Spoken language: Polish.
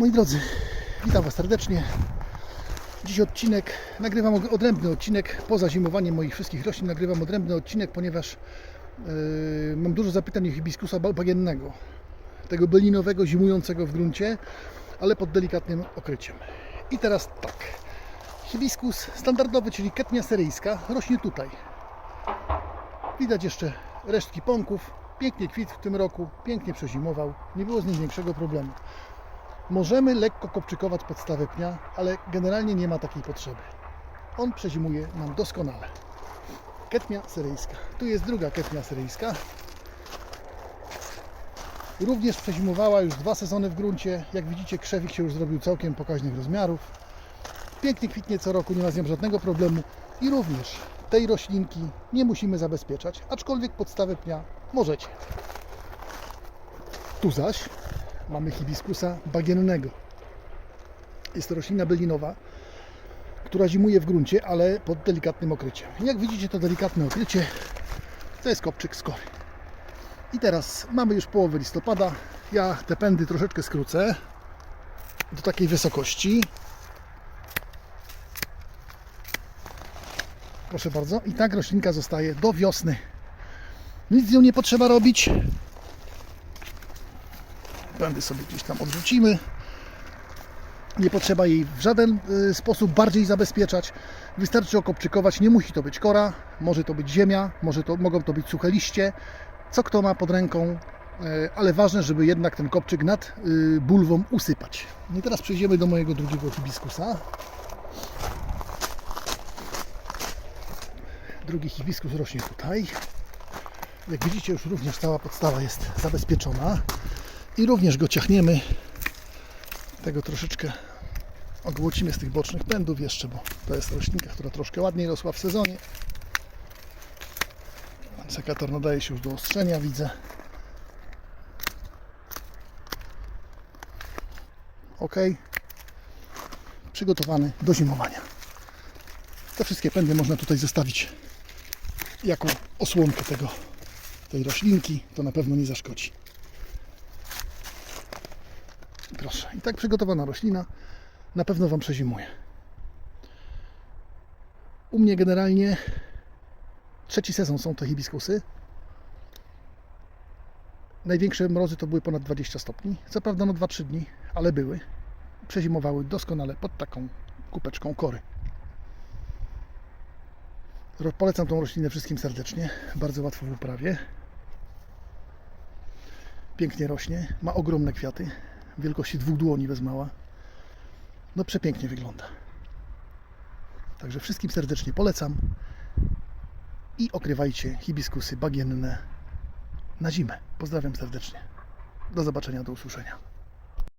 Moi drodzy, witam Was serdecznie. Dziś odcinek, nagrywam odrębny odcinek, poza zimowaniem moich wszystkich roślin nagrywam odrębny odcinek, ponieważ yy, mam dużo zapytań o hibiskusa ba- bagiennego. Tego bylinowego, zimującego w gruncie, ale pod delikatnym okryciem. I teraz tak. Hibiskus standardowy, czyli ketnia syryjska, rośnie tutaj. Widać jeszcze resztki pąków. Pięknie kwitł w tym roku, pięknie przezimował. Nie było z nim większego problemu. Możemy lekko kopczykować podstawę pnia, ale generalnie nie ma takiej potrzeby. On przezimuje nam doskonale. Ketnia syryjska. Tu jest druga ketnia syryjska. Również przezimowała już dwa sezony w gruncie. Jak widzicie, krzewik się już zrobił całkiem pokaźnych rozmiarów. Pięknie kwitnie co roku, nie ma z nią żadnego problemu. I również tej roślinki nie musimy zabezpieczać, aczkolwiek podstawę pnia możecie. Tu zaś mamy hibiskusa bagiennego. Jest to roślina bylinowa, która zimuje w gruncie, ale pod delikatnym okryciem. Jak widzicie, to delikatne okrycie to jest kopczyk skory. I teraz mamy już połowę listopada. Ja te pędy troszeczkę skrócę do takiej wysokości. Proszę bardzo. I tak roślinka zostaje do wiosny. Nic z nią nie potrzeba robić. Pędy sobie gdzieś tam odrzucimy. Nie potrzeba jej w żaden y, sposób bardziej zabezpieczać. Wystarczy okopczykować. Nie musi to być kora, może to być ziemia, może to, mogą to być suche liście. Co kto ma pod ręką, y, ale ważne, żeby jednak ten kopczyk nad y, bulwą usypać. I teraz przejdziemy do mojego drugiego hibiskusa. Drugi hibiskus rośnie tutaj. Jak widzicie, już również cała podstawa jest zabezpieczona. I również go ciachniemy. Tego troszeczkę ogłocimy z tych bocznych pędów jeszcze, bo to jest roślinka, która troszkę ładniej rosła w sezonie. Sekator nadaje się już do ostrzenia, widzę. Ok. Przygotowany do zimowania. Te wszystkie pędy można tutaj zostawić jako osłonkę tego, tej roślinki. To na pewno nie zaszkodzi. Proszę. I tak przygotowana roślina na pewno Wam przezimuje. U mnie generalnie trzeci sezon są to hibiskusy. Największe mrozy to były ponad 20 stopni. Co prawda no 2-3 dni, ale były. Przezimowały doskonale pod taką kupeczką kory. Polecam tą roślinę wszystkim serdecznie. Bardzo łatwo w uprawie. Pięknie rośnie. Ma ogromne kwiaty. Wielkości dwóch dłoni bez mała. No przepięknie wygląda. Także wszystkim serdecznie polecam. I okrywajcie hibiskusy bagienne na zimę. Pozdrawiam serdecznie. Do zobaczenia, do usłyszenia.